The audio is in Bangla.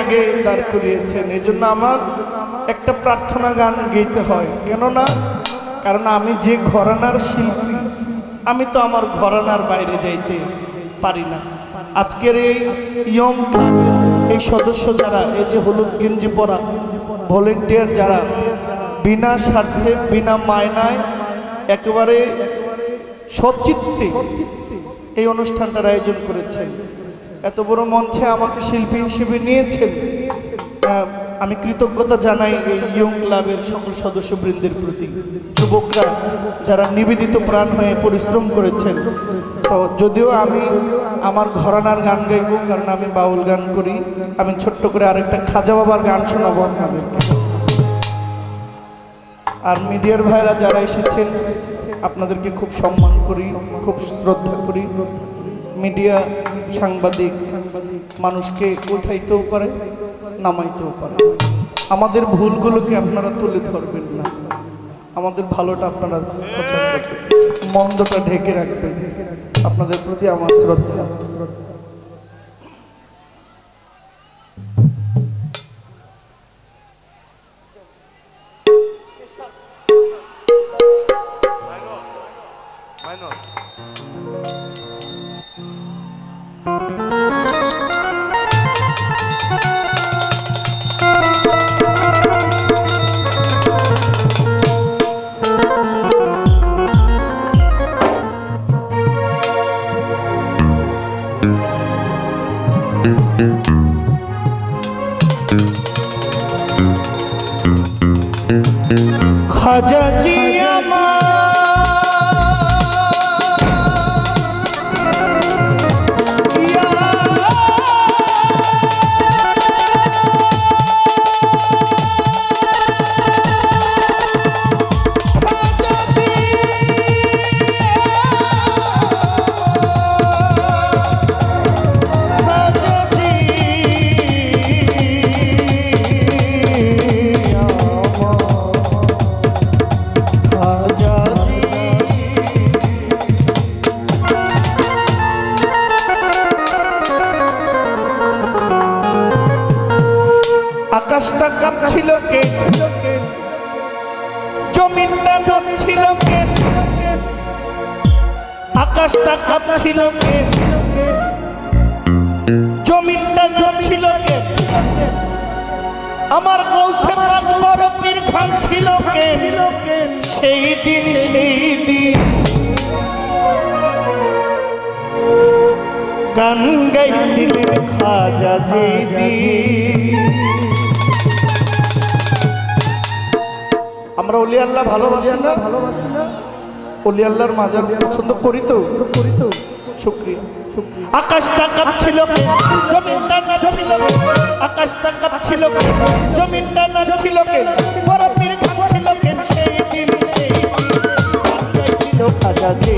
আগে দাঁড় করিয়েছেন। এই জন্য আমার একটা প্রার্থনা গান গেইতে হয়। কেননা, কারণ আমি যে ঘরানার শিল্পী, আমি তো আমার ঘরানার বাইরে যাইতে পারি না। আজকের এই ইয়ং ক্লাবের এই সদস্য যারা, এই যে হলুদ গেঞ্জি পরা ভলেন্টিয়ার যারা, বিনা স্বার্থে, বিনা মায়নায়, একেবারে সচিত্তে এই অনুষ্ঠানটার আয়োজন করেছেন এত বড় মঞ্চে আমাকে শিল্পী হিসেবে নিয়েছেন। আমি কৃতজ্ঞতা জানাই এই ইয়ং ক্লাবের সকল সদস্যবৃন্দের প্রতি। যুবকরা যারা নিবেদিত প্রাণ হয়ে পরিশ্রম করেছেন, তো যদিও আমি আমার ঘরানার গান গাইব, কারণ আমি বাউল গান করি, আমি ছোট্ট করে আরেকটা খাজা বাবার গান শোনাবো আপনাদেরকে। আর মিডিয়ার ভাইরা যারা এসেছেন, আপনাদেরকে খুব সম্মান করি, খুব শ্রদ্ধা করি। মিডিয়া সাংবাদিক মানুষকে উঠাইতেও পারে, নামাইতেও পারে। আমাদের ভুলগুলোকে আপনারা তুলে ধরবেন না। আমাদের ভালোটা আপনারা মন্দটা ঢেকে রাখবেন। আপনাদের প্রতি আমার শ্রদ্ধা। খাজাজি জমিনটা কে? আকাশটা কাঁপছিল জমিনটা নড়ছিল কে? আমার কৌশে পাক বড় পীর খান ছিল কে? সেই দিন সেই দিন। গান গাইছিলেন খাজা যেদিন। আমরা অলি আল্লাহ ভালোবাসি না। ভালোবাসি না অলি আল্লাহর মাজার পছন্দ করি তো। করি তো শুক্রিয়া। আকাশটা কাঁপছিল ছিল জমিনটা নাচছিল? আকাশটা কাঁপছিল? জমিনটা নাচছিল কে? বরফের খাচ্ছিল কে? সেই দিন সেই দিন। খাজা দে